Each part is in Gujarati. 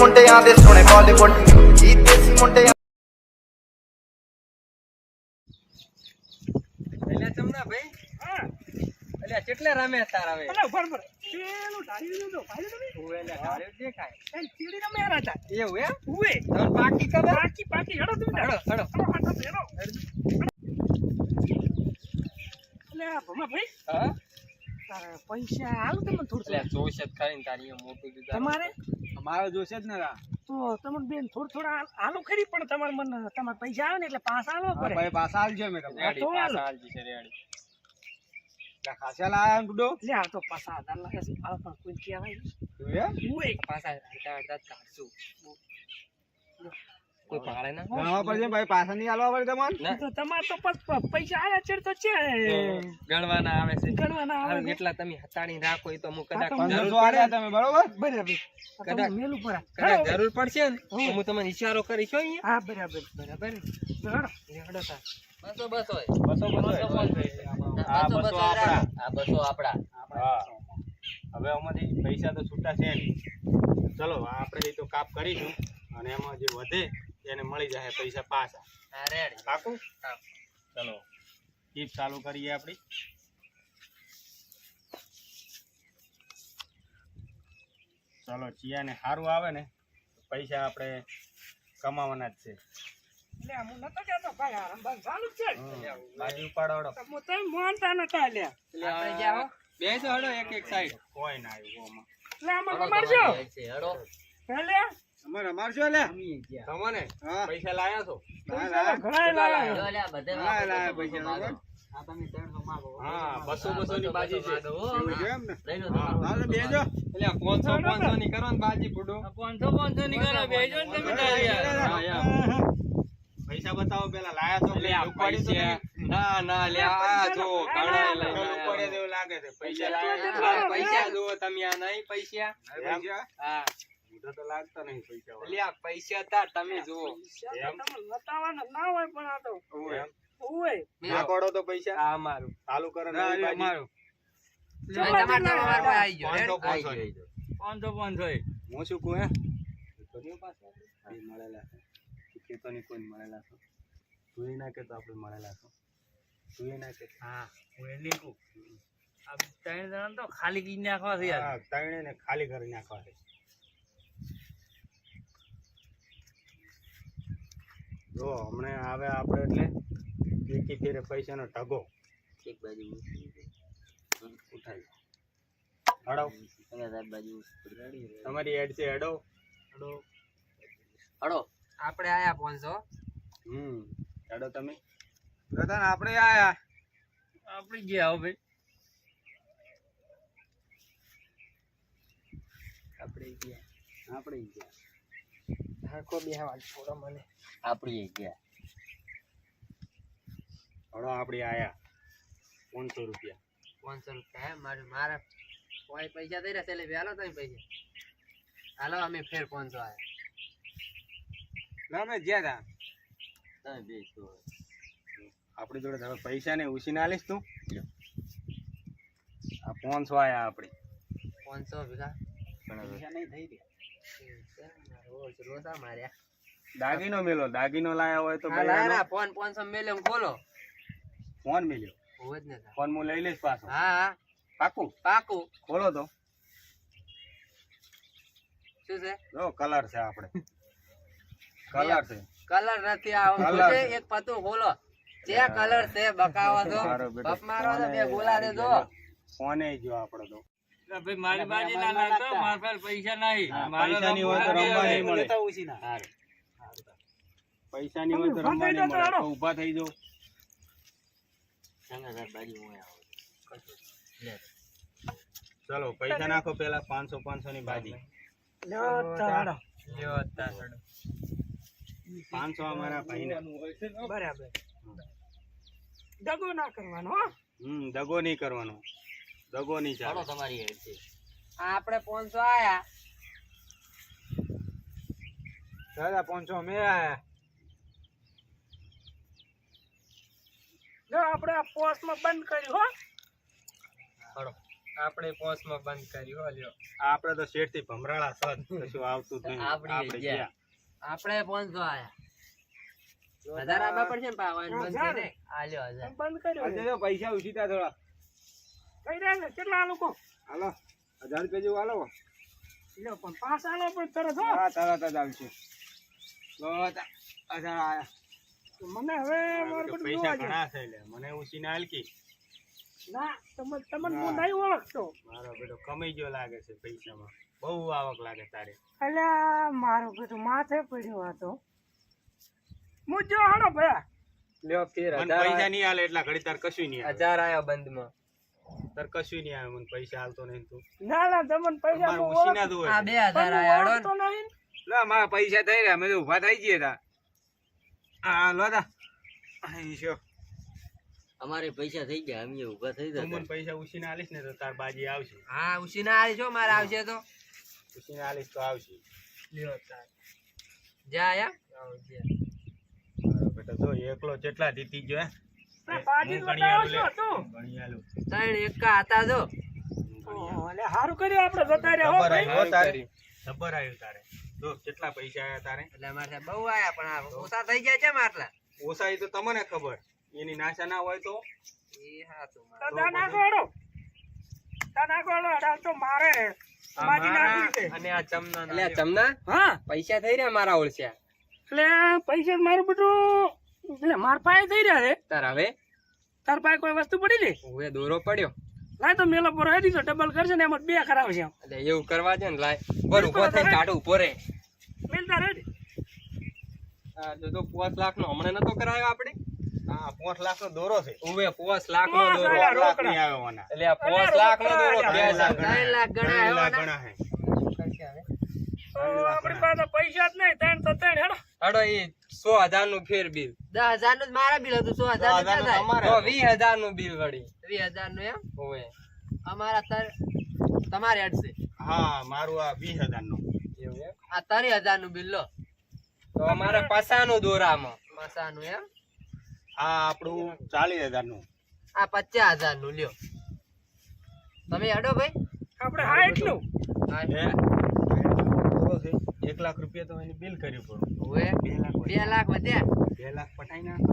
ਮੁੰਡਿਆਂ ਦੇ ਸੋਹਣੇ ਬਾਲੀਵੁੱਡ ਜੀ ਦੇਸੀ ਮੁੰਡਿਆਂ ਪਹਿਲਾਂ ਚਮਨਾ ਭਾਈ ਹਾਂ એટલે કેટલા રામે તારા વે એટલે ઉભર પર પેલું ઢાળી દીધું ભાઈ તમે ઓએ એટલે ઢાળ્યો દેખાય એમ ચીડી રમે આ હતા એવું એમ ઓએ તન પાકી કબર પાકી પાકી હડો તમે હડો હડો હડો હડો એટલે આ ભમાભાઈ, હા? પૈસા આલો તમે થોડું એટલે જોશ જ કરીને તારી મોટું દીધા. તમારે? અમારે જોશે જ ને તો તમને બેન થોડું થોડા આલો ખરી પણ તમારે મને તમારે પૈસા આવે ને એટલે પાસ આલવા પડે. ભાઈ પાછા આલજો અમે તમને. તો હાલો. પાછા છે રેડી. ખાસા લાયા ગુડો? લે આ તો પાસા આધાર લાગે છે. આ પણ કોઈ કહેવાય. પાછા અડધા અડધા જ કાઢશું. પાડે ના ગણવા પડશે ભાઈ પાછા નહીં આલવા પડે તમારે તો તમારે તો પ- પ- પૈસા આયા છે તો છે. ગણવાના આવે છે. ગણવાના આવે હારું, તમે હતાડી રાખો એ તો હું કદાચ જરૂર પંદરસો તમે બરોબર? બરાબર. કદાચ- મેલું પડે કદાચ જરૂર પડશે ને હું. તમને ઈશારો કરીશ અહીંયા. હા બરાબર બરાબર. તો હેડો. હેડો બસો બસો બસો બસો આ બસો આપણા. આ બસો આપડા હવે આમાંથી પૈસા તો છૂટા છે ચલો આ આપણે તો કાપ કરીશું. અને એમાં જે વધે એને મળી જાય પૈસા પાછા. પાકું? ચલો. ટીપ ચાલુ કરીએ આપણી ચલો ચિયાને સારું આવે ને પૈસા આપણે કમાવાના જ છે. બાજુ ઉપાડો તો હું તો માનતા નતા લ્યા. એટલે આપણે જ્યાં હો, બેસો હડો એક એક સાઈડ કોઈ ના આવ્યું એટલે આમાં રમાડજો છે હેડો અમારે લે? તમને? પૈસા લાયા છો? પૈસા લાયા. બધે લાય, લાય, પૈસા હા બસો બસો ની બાજી છે. માગો, હો. એવું છે એમ ને લઈ લો હા તમારો. હાલો બેજો એટલે પાંચસો પાંચસો ની કરો ને બાજી ફૂડો. પાંચસો પાંચસો ની કરો બેજો ને તમે તાર યાર. હા, યાર. પૈસા બતાવો પેલા લાયા તો ઉપાડી ના ના લે આ જો ઘણા લઈને તમે. જેવું લાગે છે પૈસા લાયા. પૈસા જુઓ તમે આ નહીં પૈસા? પૈસા? હા. મોઢા તો લાગતા નહીં પૈસા એટલે આ પૈસા તા તમે જુઓ. પૈસા તો તમને બતાવવાના ના હોય પણ આ તો. હોય ના પડો તો પૈસા? આ અમારું. ચાલુ કરો ના, તો ગયો. પાંચસો, પાંચસો. હું શું કહું હે? મળેલા છે. તું કહેતો નહીં મળેલા છો. તું એ ના કહેતો આપણે મળેલા છો. તું એ ના હા હું એ લીધું આ ત્રણ જણા તો ખાલી કરી નાખવા છે યાર. ત્રણે ને ખાલી કરી નાખવા છે. જો હમણાં આવે આપણે એટલે એકી ફેરે પૈસાનો ટગો એક બાજુ ઉઠાવી હડો. બાજુ તમારી એડ છે હડો. હડો. હડો. આપણે આયા પહોંચો હમ હડો તમે. પ્રધાન આપણે આયા. આપણે ગયા હો ભાઈ. આપણે ગયા. આપણે ગયા. ધાકો બે છોડો મને. આપણી ગયા હળો આપણી આયા. પાંચસો રૂપિયા. પાંચસો રૂપિયા હે મારે મારા કોઈ પૈસા થઈ રહ્યા એટલે વહેલો તમે પૈસા. હાલો અમે ફેર પાંચસો આવ્યા અમે જ્યાં તા. તમે બે છો. આપણી જોડે તમે પૈસા ને ઉછી ના લઈશ તું. આ પાંચસો આયા આપણે પાંચસો ભેગા પૈસા નહીં થઈ ગયા રોતા માર્યા દાગીનો મેલો. દાગીનો લાયા હોય તો લાય ફોન પાંચસો મેલે ખોલો. ફોન મેલ્યો. ફોન હું લઈ લઈશ પાછો. હા પાકું? પાકું. ખોલો તો. શું છે? જો કલર છે આપણે. કલર છે. કલર નથી આવો એક પતું ખોલો. જે કલર છે બકાવા દો બપ મારો તો બે ગોલા દે દો ફોને જો આપણો તો. ભાઈ મારી બાજી ના લાગતો મારા પાસે પૈસા નહીં. પૈસા ની હોય તો તો રમવા નહીં મળે. પૈસા ની હોય તો રમવા નહીં મળે. તો ઊભા થઈ જાઓ. સંગા ઘર બાજુ હું આવું. લે. ચલો પૈસા નાખો પેલા પાંચસો પાંચસો ની બાજી. હેડો. પાંચસો અમારા ભાઈ બરાબર. દગો ના કરવાનો હમ દગો નહીં કરવાનો. દગો નહીં ચાલો તમારી હેડ છે. આપણે પાંચસો આયા. દાદા પાંચસો અમે આયા. આપણે આ પોસ્ટમાં બંધ કર્યું હો. હળો આપણે પોસ્ટમાં બંધ કર્યું હો લ્યો. આપણે તો શેઠથી ભમરાળા સદ કશું આવતું જ નહીં. આપણે ગયા. આપણે પાંચસો આયા. વધારે આપવા પડશે ને પાવાનું? બંધ હજાર? આ લ્યો હજાર. બંધ કર્યો. પૈસા ઉછીતા થોડા. કઈ રહ્યા કેટલા લોકો હાલો હજાર રૂપિયા જેવું હાલો લ્યો પણ પાસ આલો પણ તરત હો. હા તરત જ આવશે. હજાર મને હવે પૈસા. ઘણા છે લે મને ઉછીને હલકી. ના તમે તમને હું. નહીં ઓળખતો મારો બેટો કમાઈ ગયો લાગે છે પૈસામાં. બહુ આવક લાગે તારે. એટલે મારો બધું માથે પડ્યો હતો. હું જો હાલો ભયા. લ્યો ફેર હજાર પૈસા નહીં હાલે એટલા ઘડી તાર કશું નહીં હજાર આયા બંધમાં. તાર કશું નહીં આવે મને પૈસા હાલતો નહીં તું. ના ના તમને પૈસા મારું હું ઉછીના જ આ હોય. બે હજાર આયા હળો ઓળખતો નહીં લે મારા પૈસા થઈ રહ્યા મેં તો ઊભા થઈ ગયા તા. આ લો દા અહીં છો. અમારે પૈસા થઈ ગયા અમે ઊભા થઈ ગયા મને પૈસા ઉછીને આલીશ ને તો તાર બાજી આવશે. હા ઉસીના આલી છો મારે આવશે તો. ઉછીને આલીશ તો આવશે. લ્યો તાર. જા આયા. આવો, જા. જો એકલો જેટલા જીતી ગયો હે. ત્રણ એકા હતા જો. કર્યું આપણે જતા રહ્યા આવ્યું તારે. જો કેટલા પૈસા આવ્યા તારે? એટલે અમારે બહુ આયા પણ આ ઓછા થઈ ગયા છે આટલા. ઓછા એ તો તમને ખબર. એની નાશા ના હોય તો? એ મારે. અને આ ચમના એટલે ચમના? હા. પૈસા થઈ રહ્યા મારા ઓળસ્યા. એટલે પૈસા મારું બધું એટલે માર પાસે થઈ રહ્યા છે. તાર હવે? તાર પાસે કોઈ વસ્તુ પડી લે? હવે દોરો પડ્યો. લાય તો મેલો પર હેડી તો ડબલ કરશે ને એમાં બે ખરાબ છે એટલે એવું કરવા છે ને લાય. પર ઊભો થઈને કાઢો ઊભો રે મેલતા રે આ જો તો પાંચ લાખ નો હમણાં નતો કરાયો આપણે? હા પાંચ લાખ નો દોરો છે. ઉવે પાંચ લાખ નો દોરો. લાખ. પાંચ લાખ આવ્યો મને. એટલે આ પાંચ લાખ નો દોરો લાખ ત્રણ લાખ ત્રણ લાખ ગણા હે આપણી પાસે પૈસા જ નહીં ત્રણ તો ત્રણ હેડો. હડો એ સો હજારનું ફેર બિલ. દસ હજારનું મારા બિલ હતું સો હજાર. વીસ હજારનું બિલ વળી. વીસ હજારનું એમ? હોય અમારા તર તમારે અડશે હા મારું આ વીસ હજારનું એવું આ ત્રીસ હજારનું બિલ લો. તો અમારે પસાનું દોરામાં. પસાનું એમ? હા આપણું ચાલીસ હજારનું આ પચાસ હજારનું લ્યો. તમે અડો ભાઈ. આપણે હા એટલું. હે? એક લાખ રૂપિયા તો એની બિલ કર્યું પડું હવે બે લાખ બે લાખ વધ્યા બે લાખ પટાઈ નાખો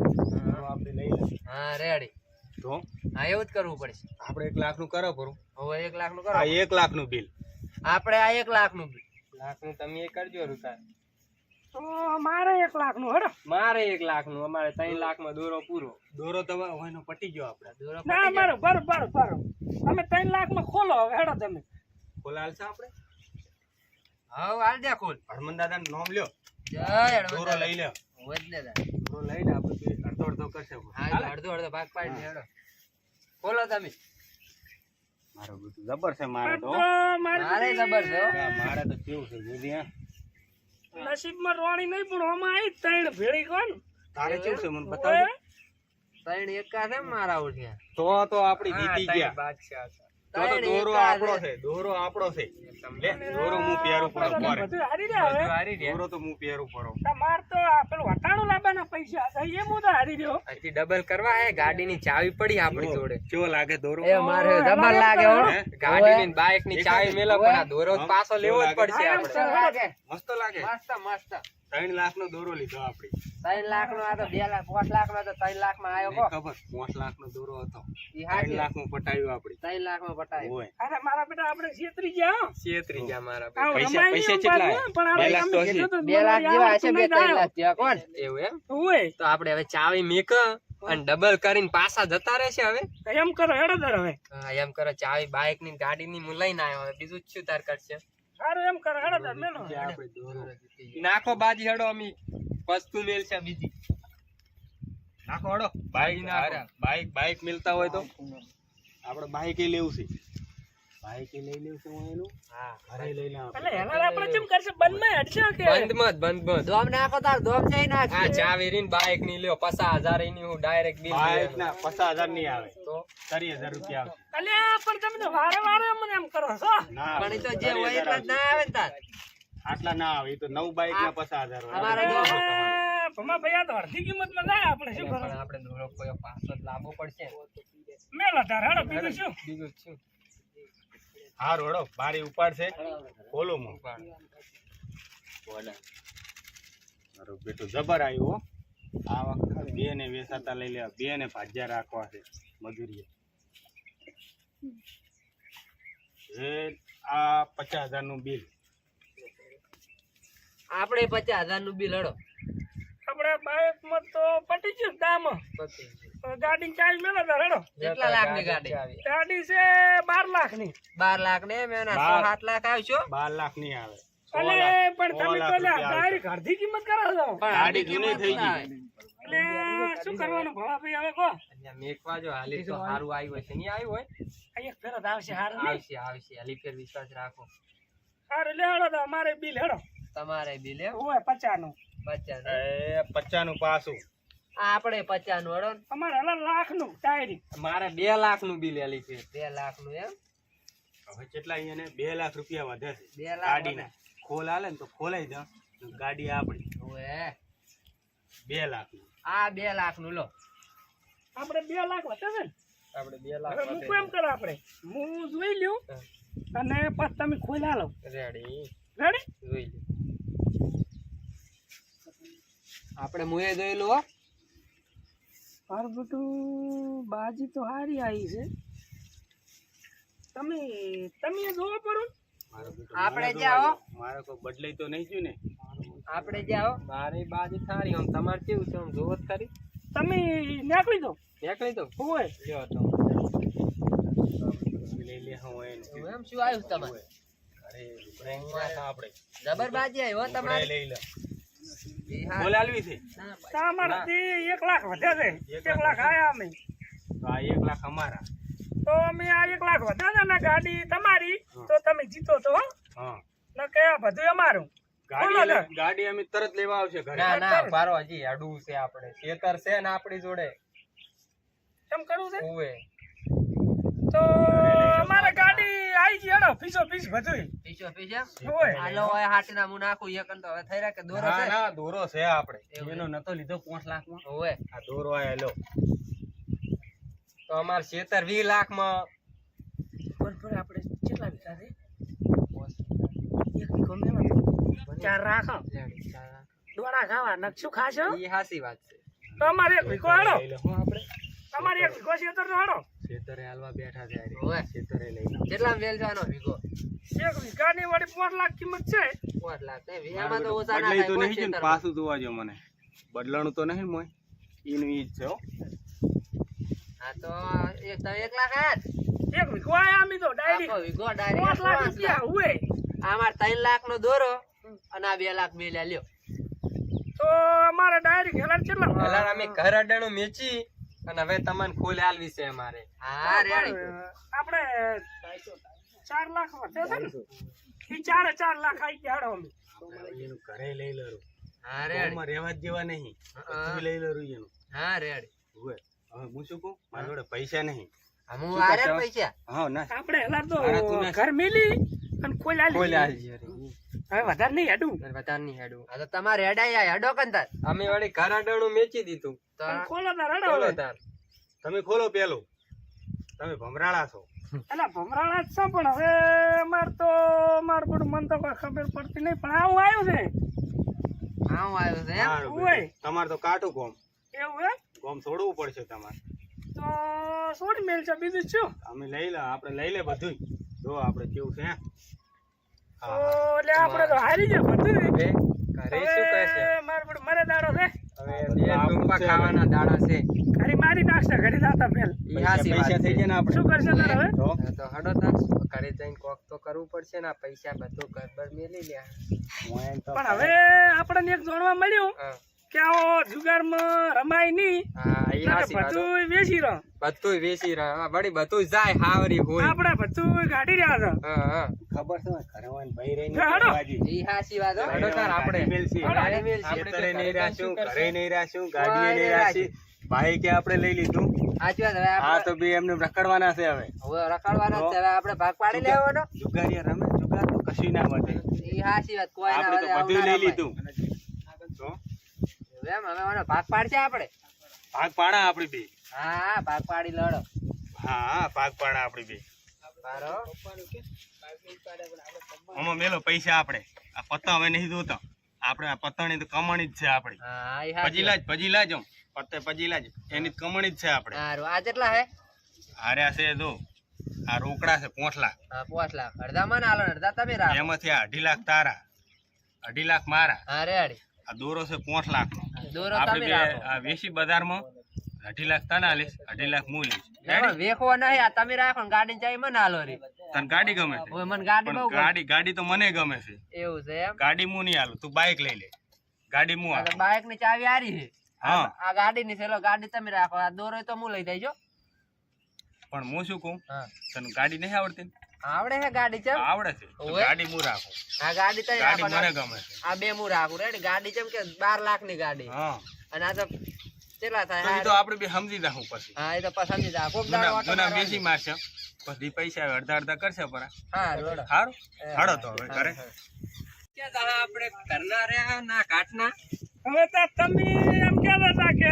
આપણે લઈ લઈએ. હા રેડી તો? હા એવું જ કરવું પડશે આપણે એક લાખનું કરો પડું હવે એક લાખનું કરો. આ એક લાખનું બિલ આપણે આ એક લાખનું લાખનું તમે એ કરજો તો મારે એક લાખનું હેડો. મારે એક લાખનું અમારે ત્રણ લાખમાં દોરો પૂરો. દોરો તો હોય પટી ગયો આપણે. દોરો ના મારો બરો બરો બરો. તમે ત્રણ લાખમાં ખોલો હવે હેડો તમે. ખોલાલ છે આપણે? હા હાલ દે ખોલ. હરમન દાદા નું નામ લ્યો. જય દોરો લઈ લ્યો. વધ લે દોરો લઈને આપણે અડધો અડધો કરશે હા અડધો અડધો ભાગ પાડી હેડો. ખોલો તમે. મારો બધું જબર છે મારે તો. મારે જબર છે મારે તો કેવું છે જોજે હા. નસીબમાં રોણી નહીં પણ આમાં આવી ત્રણ ભેળી કોણ તારે કેવું છે મને બતાવજો. ત્રણ એકા છે ને મારા ઉઠ્યા. તો તો આપણી જીતી ગયા. તો તો દોરો આપણો છે દોરો આપણો છે. લે દોરો હું પહેરું પડો મારે. બધું હારી રહ્યા હવે. દોરો તો હું પહેરું પડો. તમાર તો પેલું વટાણું લાવવાના પૈસા એ હું તો હારી રહ્યો. ડબલ કરવા હે ગાડીની ચાવી પડી આપણી જોડે. કેવો લાગે દોરો? એ મારે ડબલ લાગે હો? ગાડીની બાઇકની ચાવી મેલો પણ આ દોરો પાછો લેવો જ પડશે આપણે. મસ્ત લાગે? મસ્ત મસ્ત. ત્રણ લાખ નો દોરો લીધો આપડે ત્રણ લાખ નો આ તો બે લાખ પાંચ લાખ નો તો ત્રણ લાખમાં આવ્યો ખબર પાંચ લાખ નો દોરો હતો. ત્રણ લાખમાં પટાવ્યો આપડે ત્રણ લાખમાં પટાવ્યો અરે મારા બેટા આપડે છેતરી ગયા. છેતરી ગયા મારા પૈસા- પૈસા કેટલા? પણ બે આપણે લાખ તો હશે. બે લાખ જેવા હશે બે ત્રણ લાખ જેવા કોણ? એવું એમ? હોય તો આપડે હવે ચાવી મેક અને ડબલ કરીને પાછા જતા રહેશે હવે? એમ કરો હેડો તાર હવે. હા, એમ કરો ચાવી બાઇકની ગાડી ની હું લઈને આવ્યો. હવે બીજું શું તાર કરશે? સારું એમ કરો હેડો મેલો. નાખો બાજી હેડો અમી વસ્તુ મેલ છે બીજી. નાખો હડો. બાઈક નાખો. બાઈક બાઈક મિલતા હોય તો? આપણે બાઈક લેવું છે. બાઈક લઈ લેવું છે હું એનું? હા ઘરે લઈ આપણે. એટલે હેલાર આપણે કેમ કરશે? બંધમાં હટશે કે? બંધ મત બંધ મત દોમ નાખો તાર ધોમ જઈ નાખ આ ચાવી રીન બાઈકની લ્યો પચાસ હજારની હું ડાયરેક્ટ બિલ બાઈક ના પચાસની આવે. તો? ત્રીસ હજાર રૂપિયા આવે અલ્યા પણ તમે તો વારે વારે મને એમ કરો છો. પણ તો જે હોય એટલા જ ના આવે ને તાર. આટલા ના આવે તો નવ બાઈક ના પચાસ હજાર ભમા ભાઈ આ તો અડધી કિંમતમાં જાય આપણે શું પણ કરો? આપણે દોરો કોઈ પાછો લાંબો પડશે. મેલો તાર હેડો બીજું શું? બીજું શું? હા રોડો બારી ઉપાડશે બોલો. મો મારું બેટો જબર આવ્યું હો. આ વખતે બે ને વેસાતા લઈ લેવા. બે ને ભાજ્યા રાખવા છે મજૂરીએ. એ આ પચાસ હજારનું બિલ. આપણે પચાસ હજારનું બિલ હડો. આપણે બાઇકમાં તો પટી ગયું દામ. ગાડી ચાર્જ મેલો તાર હેડો. કેટલા લાખની ગાડી. ગાડી. છે બાર લાખની 12 લાખ ને મેં એના બાર. સો સાત લાખ આવશો બાર લાખની આવે અલે પણ તમે પેલા ગાડી અડધી કિંમત કરો છો. ગાડી જૂની થઈ ગઈ. એટલે શું કરવાનું ભવા ભાઈ હવે કહો. મેકવા જો હાલી તો સારું આવ્યું હશે. નહીં આવ્યું હોય? અહીંયા ફેરત આવશે હારું આવશે આવશે. હાલી ફેર વિશ્વાસ રાખો. સારું લે હેડો તો અમારે બિલ હેડો. તમારે બિલ હે હોય પચાસનું પચાસ એ પચાસનું પાછું. આ આપણે પચાસનું હડો. અમારે લાખનું ટાયરી મારે બે લાખનું બિલ હાલી છે. બે લાખનું એમ? હવે કેટલા અહીંયા બે લાખ રૂપિયા વધે છે. બે લાખ ગાડીના. ખોલ હાલે ને તો ખોલાઈ દો ગાડી આપણી. ઓએ બે લાખનું આ બે લાખનું લો. આપણે બે લાખ વધે છે ને. આપણે બે લાખ હું એમ કરો આપણે. હું જોઈ લઉં અને પછી તમે ખોલા લો. રેડી રેડી જોઈ લ્યો. આપણે મુએ જોઈ હો. મારું બધું બાજી તો સારી આવી છે. તમે તમે જોવો પડો. આપણે જાઓ. મારે કોઈ બદલાઈ તો નહીં થયું ને. આપણે જાઓ. મારે બાજી સારી આમ તમારે કેવું છે? આમ જોવો જ ખરી. તમે નીકળી દો. નીકળી દો. હોય? લ્યો તો. લઈ લે હું એમ શું આવ્યું તમારે? અરે બેંકમાં આપણે. જબર બાજી આવી હો ઉપડાઈ તમારે? લઈ લે. બોલ આલવી છે? તમારાથી એક લાખ વધે છે. એક લાખ આયા અમે. તો આ એક લાખ અમારા. તો અમે આ એક લાખ વધે છે ને ગાડી તમારી તો તમે જીતો તો હો. હા. ને કે આ બધું અમારું. ગાડી ગાડી અમે તરત લેવા આવશે ઘરે. ના ના બારો હજી અડવું છે આપણે. ખેતર છે ને આપણી જોડે. કેમ કરવું છે? તો પીસો પીસ બધું પીછો પીછો હાલો હવે હાટીના મું નાખું એક તો હવે થઈ રહ્યા કે દોરો છે. ના દોરો છે આપણે એનો નતો લીધો પાંચ લાખમાં. ઓવે આ દોરો આયેલો તો અમાર ખેતર વી લાખમાં પણ પણ આપણે કેટલા વીઘા છે? એક વીઘો ચાર રાખો દોડા ખાવા. નકશું ખાશો? એ હાસી વાત છે. તો અમારે એક વીઘો હેડો. લઈ લે હું આપણે તમારે એક વીઘો તો હેડો ખેતરે હાલવા બેઠા છે ઓય ખેતરે લઈ. કેટલા વેલ જાનો વીઘો? એક વીઘાની વળી પાંચ લાખ કિંમત છે. 5 લાખ. ને વીઘામાં તો ઓછા ના થાય તો નહીં ને પાછું જોવા જો મને. બદલાણું તો નહીં મોય. ઈનું ઈ છે હો. તો એક તો 1 લાખ આયા જ. એક વીઘો આયા અમે તો ડાયરેક્ટ. આખો વીઘો પાંચ direct લાખ. રૂપિયા. હોય આમાં ત્રણ લાખ નો દોરો અને આ બે લાખ બે લ્યો. તો અમારે ડાયરેક્ટ હેલાર કેટલા? પેલા અમે ઘર અડાણું મેચી. અને હવે તમને ખોલ આલવી છે અમારે. હા રે આપણે 4 લાખ વધે છે ને? ઈ ચારે ચાર લાખ આઈ ગયા હેડો અમે. એનું ઘરે લઈ લરું. હા રે ગામમાં રહેવા જેવા નહીં. તું લઈ લરું એનું. હા રે હવે હવે હું શું કહું? મારા જોડે પૈસા નહીં. હું આરે પૈસા. હા ના. આપણે હેલાર તો ઘર મેલી. અને ખોલ આલી. ખોલ આલજી હવે વધારે નહીં હેડું. વધારે નહીં હેડું. આ તો તમારે હેડાઈ હેડો કંતાર. અમે વળી ઘર અડાણું મેચી દીધું. ખોલો તાર હેડો તાર. તમે ખોલો પેલું. તમે ભમરાળા છો. એલા ભમરાળા જ છે પણ હવે માર તો માર પણ મન તો કોઈ ખબર પડતી નહીં. પણ આવું આવ્યું છે. આવું આવ્યું છે એમ. તમારે તો કાટું ગોમ. એવું હે ગોમ છોડવું પડશે તમારે. તો છોડી મેલ છે બીજું શું? અમે લઈ લે આપણે લઈ લે બધું જો આપણે કેવું છે એટલે આપણે તો હારી જાય બધું. હવે ઘરે શું કહે છે. હવે માર દાડો છે. હવે ખાવાના દાડા છે. ઘરે મારી નાખશે ઘરે જાતા પેલ પૈસા થઈ. ગયા ને આપણે. શું કરશે તારે હવે? તો હડો તાર. ઘરે જઈને કોક તો કરવું પડશે ને પૈસા બધું ઘર મેલી તો પણ હવે આપણને એક જાણવા મળ્યું. હા? જુગારમાં રમાય નહીં. હા ઈ નકર હાસી વાત. હો. બધું વેચી રહ્યો બધુંય વેચી રહ્યા વળી બધું જાય હાવરી હોય. આપણે બધું ગાડી રહ્યા છે. હા હા. ખબર છે ઘરે ભાઈ રહીને બાજી. ઈ હાસી વાત હડો તાર આપણે. ગાડી મેલસી. ગાડી મેલસી. ખેતરે આપણે નહીં તો રાખ્યું, શું કરશું? ઘરે નહીં રાખ્યું, ગાડીએ નહીં નહીં ભાઈ કે આપણે લઈ લીધું? સાચી વાત હવે હા તો બે એમને રખડવાના છે હવે. હવે રખડવાનો છે. હવે આપણે ભાગ પાડી લેવાનો. જુગારીયા રમે જુગાર તો કશું ના વધે. ઈ હાસી વાત કોઈ ના આપણે તો બધું લઈ લીધું. એમ હવે આનો ભાગ પાડશે આપણે. ભાગ પાડા આપણી બે. હા હા ભાગ પાડી લડો. હા હા ભાગ પાડા આપણી બે. આમાં મેલો પૈસા આપણે આ પત્તા હવે નહીં જોતા. આપણે આ પત્તાની તો કમાણી જ છે આપણી પછી લાજ પછી લાજ પત્તે પછી લાજ એની કમાણી જ છે આપણે હારું આ કેટલા હે? હાર્યા છે જો. આ રોકડા છે પાંચ લાખ. હા પાંચ લાખ. અડધા માં અડધા તમે એમાંથી આ અઢી લાખ તારા. અઢી લાખ મારા. અરે રેડી આ દોરો છે પોઠ લાખ નો દોરો આપણે બે વેસી બજારમાં અઢી લાખ તને આલીશ અઢી લાખ હું લઈશ વેખવો નહીં આ તમે રાખો ને ગાડી ચાવી મને હાલો રે. તને ગાડી ગમે છે? હવે મને ગાડી બહુ ગાડી ગાડી તો મને ગમે છે. એવું છે એમ? ગાડી હું નહીં આલું તું બાઇક લઈ લે. ગાડી હું આલું બાઇકની ચાવી હારી છે. હા. આ ગાડી ની છે ગાડી તમે રાખો. આ દોરો તો હું લઈ દઈજો પણ હું શું કહું? તને ગાડી નહીં આવડતી આવડે હે ગાડી ચમ? આવડે છે. ગાડી હું રાખું. આ ગાડી તો ગાડી મને ગમે છે. આ બે હું રાખું. રેડી? ગાડી ચમ કે બાર લાખની ગાડી. હા. અને આ તો કેટલા થાય? તો આપણે બે સમજી જાહું પછી. હા એ તો પસંદ જા કોક દાડો જૂના ના બેસી મારશે. પછી પૈસા અડધા અડધા કરશે પરા. હા રોડ. સારું હાડો તો હવે ઘરે. આપણે? કરના રહ્યા ના કાટના હવે તો તમે એમ કહેતા હતા કે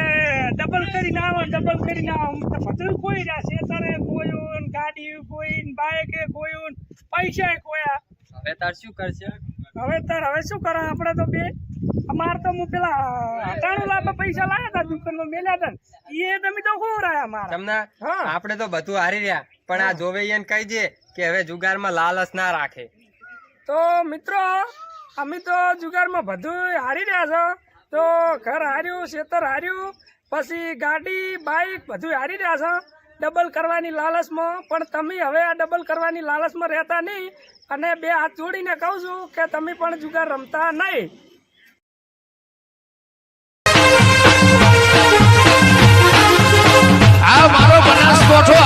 ડબલ કરીને આવો ડબલ કરીને આવો તો બધું કોઈ રહ્યા તારે કોઈ ગાડી કોઈન બાઈકે કોયું પૈસા કોયા હવે તાર શું કરશે? હવે તાર હવે શું કરે? આપણે તો બે અમાર તો હું પેલા અટાણું લાભ પૈસા લાયા હતા દુકાનમાં મેલ્યા હતા એ તમે તો ખોરાયા મારા? તમને આપણે તો બધું હારી રહ્યા પણ આ જોવૈયાને કહી દે કે હવે જુગારમાં લાલચ ના રાખે. તો મિત્રો અમે તો જુગારમાં બધું હારી રહ્યા છો. તો ઘર હાર્યું ખેતર હાર્યું પછી ગાડી બાઈક બધું હારી રહ્યા છો. ડબલ કરવાની લાલચમાં, પણ તમે હવે આ ડબલ કરવાની લાલચમાં રહેતા નહીં. અને બે હાથ જોડીને કહું છું કે તમે પણ જુગાર રમતા નહીં. આ મારો બનાસકોઠો